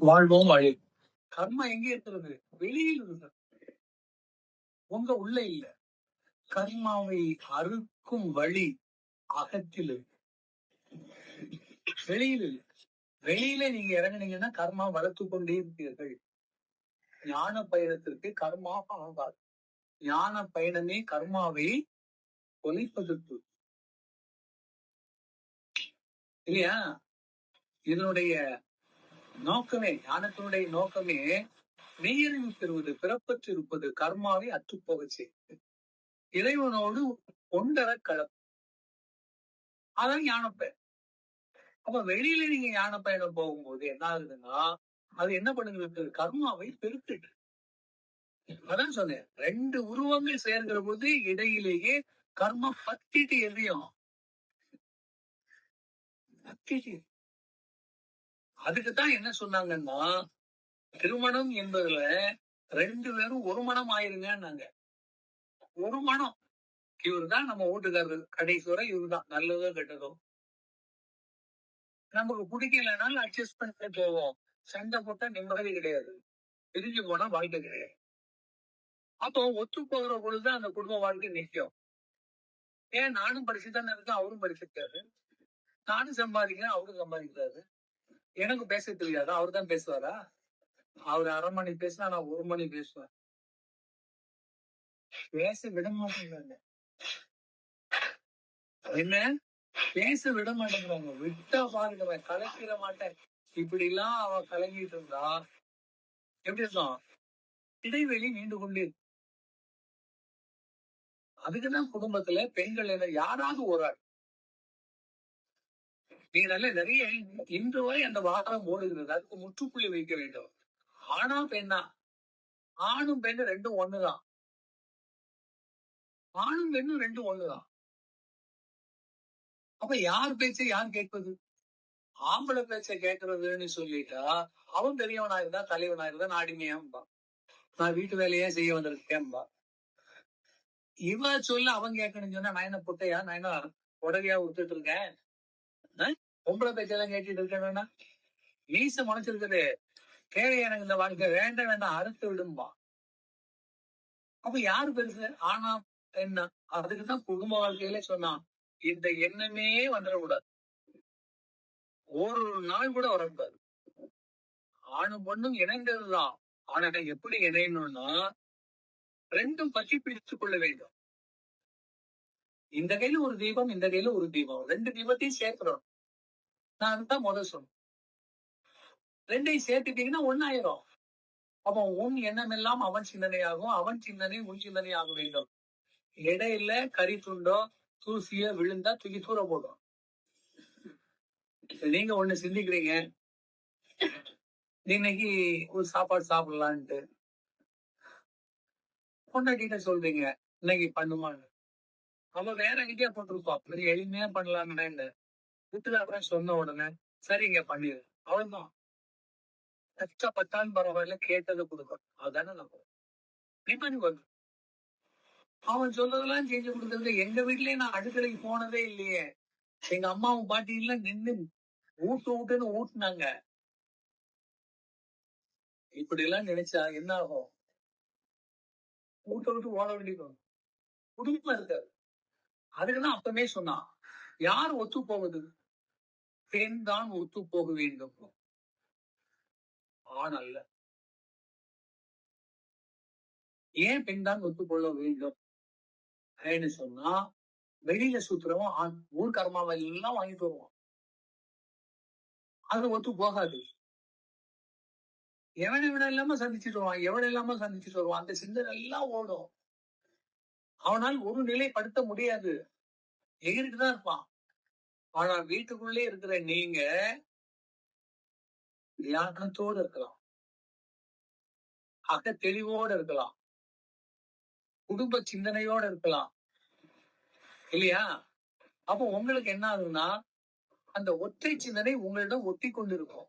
வாழ்வோம் வழி. கர்மா எங்க இருக்கிறது? வெளியில் இருக்கிறது உங்க உள்ள இல்ல. கர்மாவை அறுக்கும் வழி அகத்தில் இருக்கு. வெளியில் இல்ல. வெளியில நீங்க இறங்குனீங்கன்னா கர்மா வளர்த்து கொண்டே இருப்பீர்கள். ஞான பயணத்திற்கு கர்மா ஆகாது. ஞான பயணமே கர்மாவை ஒழிப்பதற்கு. இல்லையா? இதனுடைய நோக்கமே ஞானத்தினுடைய நோக்கமே மெய்யறிவு பெறுவது பிறப்பற்று இருப்பது கர்மாவை அற்றுப்போக செய்வது இறைவனோடு ஒன்றர கலப்பு. அதான் ஞானப்பயன். அப்ப வெளியில நீங்க ஞான பயணம் போகும்போது என்ன ஆகுதுன்னா அது என்ன பண்ணுது? கர்மாவை பெருக்கிட்டு அதான் சொன்னேன் ரெண்டு உருவங்கள் சேர்க்கிற போது இடையிலேயே கர்ம பத்திட்டு எரியும். பத்திட்டு அதுக்குதான் என்ன சொன்னாங்கன்னா திருமணம் என்பதுல ரெண்டு பேரும் ஒரு மனம் ஆயிருங்கன்னாங்க. ஒரு மனம். இவர்தான் நம்ம வீட்டுக்காரர் கடைசி வரை இவர்தான். நல்லதோ கெட்டதோ. நமக்கு பிடிக்கலனாலும் அட்ஜஸ்ட் பண்ணிட்டு போவோம். சண்டை போட்டா நிம்மதி கிடையாது. பிரிஞ்சு போனா வாழ்க்கை கிடையாது. அப்போ ஒத்து போகிற பொழுதுதான் அந்த குடும்ப வாழ்க்கை நிற்கும் ஏன்? நானும் படிச்சுதானே இருக்கேன். அவரும் படிச்சிருக்காரு. நானும் சம்பாதிக்கிறேன். அவரும் சம்பாதிக்கிறாரு. எனக்கு பேச தெரியாதா? அவர் தான் பேசுவாரா? அவர் அரை மணி பேசினா நான் ஒரு மணி பேசுவேன். பேச விட மாட்டேங்கிறாங்க. என்ன? பேச விட மாட்டேங்கிறாங்க. விட்டா பாருங்க கலக்கிற மாட்டேன். இப்படி எல்லாம் அவன் கலங்கிட்டு இருந்தா எப்படி இருந்தான் இடைவெளி நீண்டு கொண்டு அதுக்குதான் குடும்பத்துல பெண்கள் என்ன யாராவது ஒரு ஆள் நீங்கள் நல்ல நிறைய இன்று வரை அந்த வாரம் ஓடுகிறது. அதுக்கு முற்றுப்புள்ளி வைக்க வேண்டும். ஆனா பெண்ணா? ஆணும் பெண்ணும் ரெண்டும் ஒண்ணுதான். ஆணும் பெண்ணும் ரெண்டும் ஒண்ணுதான். அப்ப யார் பேச்ச யார் கேட்பது? ஆம்பளை பேச்சை கேட்கறதுன்னு சொல்லிட்டா அவன் பெரியவனா இருந்தா தலைவனா இருந்தா நான் அடிமையாம்பா. நான் வீட்டு வேலையே செய்ய வந்திருக்கேன்பா இவ சொல்ல அவன் கேட்கணும்னு சொன்னா நான் என்ன புட்டையா? நான் என்ன உடகையா விட்டுட்டு இருக்கேன்? பொம்பளை பேச்செல்லாம் கேட்டுட்டு இருக்கேன்னா மீச முனைச்சிருக்குது தேவை எனக்கு இந்த வாழ்க்கை வேண்டாம் வேண்டாம் அறுத்து விடும்பா. அப்ப யாரு பெருசு? ஆனா என்ன? அதுக்குதான் குடும்ப வாழ்க்கையில சொன்னான். இந்த எண்ணமே வந்துடக்கூடாது. ஒரு நாள் கூட வரக்கூடாது. ஆணும் பொண்ணும் இணைந்ததுதான். ஆனா எப்படி இணையணும்னா ரெண்டும் பற்றி பிடித்துக் கொள்ள வேண்டும். இந்த கையில ஒரு தீபம் இந்த கையில ஒரு தீபம். ரெண்டு தீபத்தையும் சேர்க்கிறோம் நான் தான் முதல் சொன்னேன் ரெண்டையும் சேர்த்துட்டீங்கன்னா ஒன்னாயிரும் அப்போ உன் எண்ணம் எல்லாம் அவன் சிந்தனையாகும் அவன் சிந்தனை உன் சிந்தனை ஆக வேண்டும். இடையில கறி துண்டோ தூசியோ விழுந்தா தூக்கி தூர போடும். நீங்க ஒண்ணு சிந்திக்கிறீங்க. இன்னைக்கு ஒரு சாப்பாடு சாப்பிடலான்ட்டு கிட்ட சொல்றீங்க. இன்னைக்கு பண்ணுமான்னு. அவ வேற ஐடியா போட்டிருப்பான் பெரிய எளிமையா பண்ணலாம்னு வீட்டுல சொன்ன உடனே சரிங்க பண்ணிடு அவ்வளவுதான். கஷ்டப்பட்டாலும் பரவாயில்ல கேட்டதை கொடுக்கும் அதானே நம்ம. நிம்மதி அவன் சொல்றதெல்லாம் செஞ்சு கொடுத்தது எங்க வீட்லயே நான் அடுக்கலைக்கு போனதே இல்லையே. எங்க அம்மாவும் பாட்டி எல்லாம் நின்னு ஊட்டு ஊட்டுன்னு ஊட்டுனாங்க. இப்படி எல்லாம் நினைச்சா என்ன ஆகும்? ஊட்ட விட்டு ஓட வேண்டியது குடும்பம் இருக்காது அதுக்குதான் அப்பவே சொன்னான். யார் ஒத்து போவது பெண் தான் ஒத்து போக வேண்டும். ஆண் அல்ல. ஏன் பெண் தான் ஒத்துக்கொள்ள வேண்டும்? அப்படின்னு சொன்னா வெளியில சுத்துறவன் ஆண் ஊர் கர்மாவை எல்லாம் வாங்கிட்டு வருவான். அது ஒத்து போகாது. எவன் விட இல்லாம சந்திச்சுட்டு வருவான் எவன் இல்லாம சந்திச்சுட்டு வருவான் அந்த சிந்தனை எல்லாம் ஓடும். அவனால் ஒரு நிலைப்படுத்த முடியாது. எகிரிட்டுதான் இருப்பான். ஆனா வீட்டுக்குள்ளே இருக்கிற நீங்க தியானத்தோடு இருக்கலாம். அக தெளிவோடு இருக்கலாம். குடும்ப சிந்தனையோட இருக்கலாம். இல்லையா? அப்போ உங்களுக்கு என்ன ஆகுதுன்னா அந்த ஒற்றை சிந்தனை உங்களிடம் ஒட்டி கொண்டிருக்கும்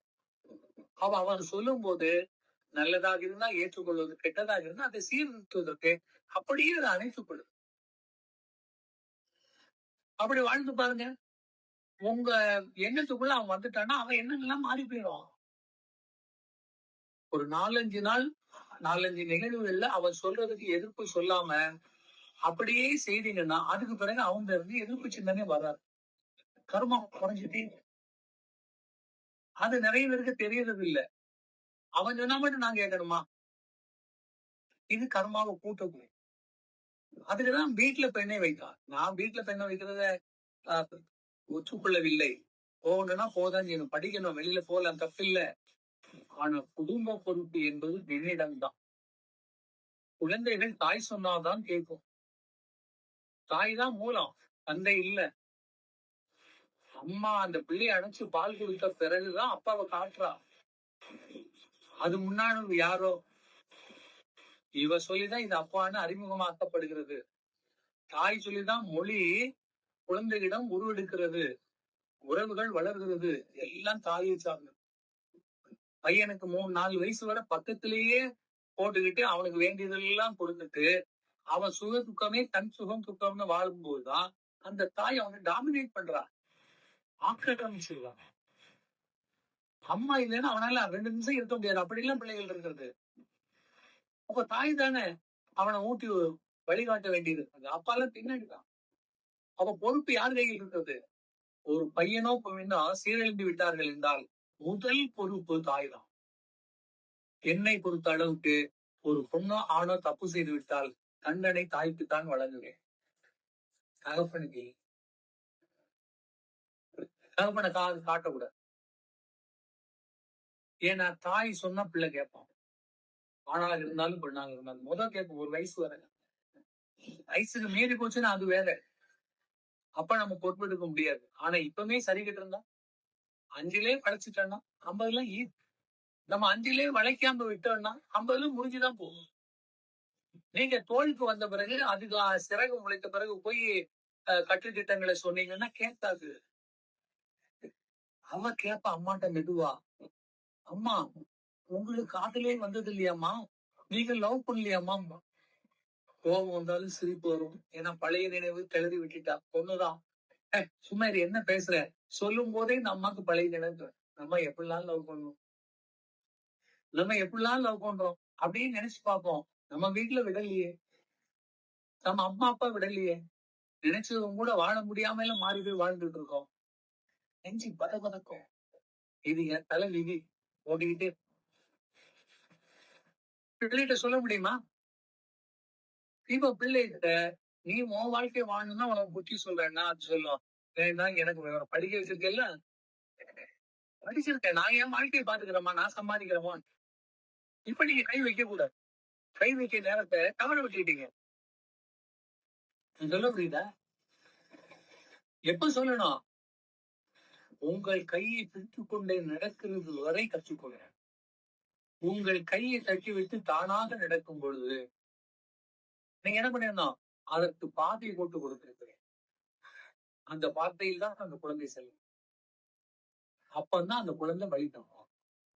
அவ அவன் சொல்லும் போது நல்லதாக இருந்தா ஏற்றுக்கொள்வது கெட்டதாக இருந்தா அதை சீர்திருத்துவதற்கு அப்படியே அதை அணைத்துக் கொள்ளுது அப்படி வாழ்ந்து பாருங்க. உங்க எண்ணத்துக்குள்ள அவன் வந்துட்டான்னா அவன் எண்ணங்கள்லாம் மாறி போயிடும். ஒரு நாலஞ்சு நாள் நாலஞ்சு நிகழ்வுகள்ல அவன் சொல்றதுக்கு எதிர்ப்பு சொல்லாம அப்படியே செய்தீங்கன்னா அதுக்கு பிறகு அவங்க இருந்து எதிர்ப்பு சிந்தனை வராது. கர்மா குறைஞ்சிட்டே அது நிறைய பேருக்கு தெரியறது இல்ல அவன் சொன்னா மட்டும் நான் கேட்கணுமா? இது கர்மாவை கூட்டக்கூடிய அதுக்குதான் வீட்டுல பெண்ணை வைத்தான் நான் வீட்டுல பெண்ணை வைக்கிறத ஆஹ், ஒற்றுக்கொள்ளவில்லை போகணும்னா போதான் செய்யணும். படிக்கணும். வெளியில போகலாம். தப்பில்ல. ஆனா குடும்ப பொறுப்பு என்பது என்னிடம்தான். குழந்தைகள் தாய் சொன்னாதான் கேட்கும். தாய் தான் மூலம். தந்தை இல்ல. அம்மா அந்த பிள்ளையை அணைச்சு பால் கொடுத்த பிறகுதான் அப்பாவை காட்டுறா. அது முன்னாடி யாரோ. இவ சொல்லிதான் இது அப்பான்னு அறிமுகமாக்கப்படுகிறது. தாய் சொல்லிதான் மொழி குழந்தையிடம் உருவெடுக்கிறது. உறவுகள் வளர்கிறது. எல்லாம் தாயை சார்ந்தது. பையனுக்கு மூணு நாலு வயசு வரை பக்கத்திலேயே போட்டுக்கிட்டு அவனுக்கு வேண்டியதெல்லாம் கொடுத்துட்டு அவன் சுக துக்கமே தன் சுகம் துக்கம்னு வாழும்போதுதான் அந்த தாய் அவனை டாமினேட் பண்றா. ஆக்கிரமிச்சிருவான் அம்மா இல்லைன்னா அவனால ரெண்டு நிமிஷம் இருக்க முடியாது. அப்படிலாம் பிள்ளைகள் இருக்கிறது. அப்ப தாய் தானே அவனை ஊட்டி வழிகாட்ட வேண்டியது. அந்த அப்பாலாம் பின்னாடி தான் அப்ப பொறுப்பு யார் கையில் இருக்கிறது ஒரு பையனோ பொண்ணோ சீரழிந்து விட்டார்கள் என்றால் முதல் பொறுப்பு தாய் தான் என்னை பொறுத்த அளவுக்கு ஒரு பொண்ணோ ஆணோ தப்பு செய்து விட்டால் தண்டனை தாய்க்கு தான் வழங்குவேன். தகப்பனுக்கு. தகப்பனை கா காட்டக்கூடாது. ஏன்னா தாய் சொன்னா பிள்ளை கேட்பான். ஆணாக இருந்தாலும் பெண்ணாக இருந்தாலும். முதல் கேட்போம் ஒரு வயசு வரை. வயசுக்கு மீறி போச்சுன்னா அது வேற. அப்ப நம்ம பொறுப்பெடுக்க முடியாது. ஆனா இப்பவுமே சரிக்கிட்டு இருந்தா அஞ்சிலே வளைச்சிட்டோம்னா ஐம்பதுல ஈ நம்ம அஞ்சிலே வளைக்காம விட்டோம்னா ஐம்பதுல முடிஞ்சுதான் போகும். நீங்க தோல்விக்கு வந்த பிறகு அதுக்கு சிறகு முளைத்த பிறகு போய் கட்டு திட்டங்களை சொன்னீங்கன்னா கேட்காது. அவ கேப்ப அம்மாட்ட மெதுவா. அம்மா உங்களுக்கு காதலே வந்தது இல்லையாம்மா நீங்க லவ் பண்ணலையாம்மா? கோபம் வந்தாலும் சிரிப்பு வரும். ஏன்னா பழைய நினைவு கிளறி விட்டுட்டா. பொண்ணுதான் சும்மா இது என்ன பேசுற? சொல்லும் போதே இந்த அம்மாக்கு பழைய நினைவு. நம்ம எப்படிலாம் லவ் பண்ணும் நம்ம எப்படிலாம் லவ் பண்றோம்? அப்படின்னு நினைச்சு பார்ப்போம். நம்ம வீட்டுல விடலையே. நம்ம அம்மா அப்பா விடலையே. நினைச்சதும் கூட வாழ முடியாம எல்லாம் மாறி போய் வாழ்ந்துட்டு இருக்கோம். நெஞ்சு பத பதக்கும் இது என் தலை விதி ஓடிக்கிட்டே பிள்ளைகிட்ட சொல்ல முடியுமா? இப்ப பிள்ளைகிட்ட நீ உன் வாழ்க்கைய வாழணும்னா உனக்கு புத்தி சொல்றேன்னா அது சொல்லும். ஏன்னா எனக்கு வேற படிக்க வச்சிருக்கேல்ல? படிச்சிருக்கேன். நான் என் வாழ்க்கையை பாத்துக்கிறேமா நான் சம்பாதிக்கிறேமா இப்ப நீங்க கை வைக்க கூடாது. கை வைக்க நேரத்தை கவலை விட்டுட்டீங்க சொல்ல புரியுதா? எப்ப சொல்லணும்? உங்கள் கையை பிடித்துக் கொண்டே நடக்கிறது வரை கற்றுக்கொள்ள உங்கள் கையை தட்டி வைத்து தானாக நடக்கும் பொழுது நீங்க என்ன பண்ணிருந்தோம் அதற்கு பாதையை போட்டு கொடுத்திருக்கிறேன். அந்த பாதையில் தான் அந்த குழந்தை செல்லும். அப்பந்தான் அந்த குழந்தை வழித்தோம்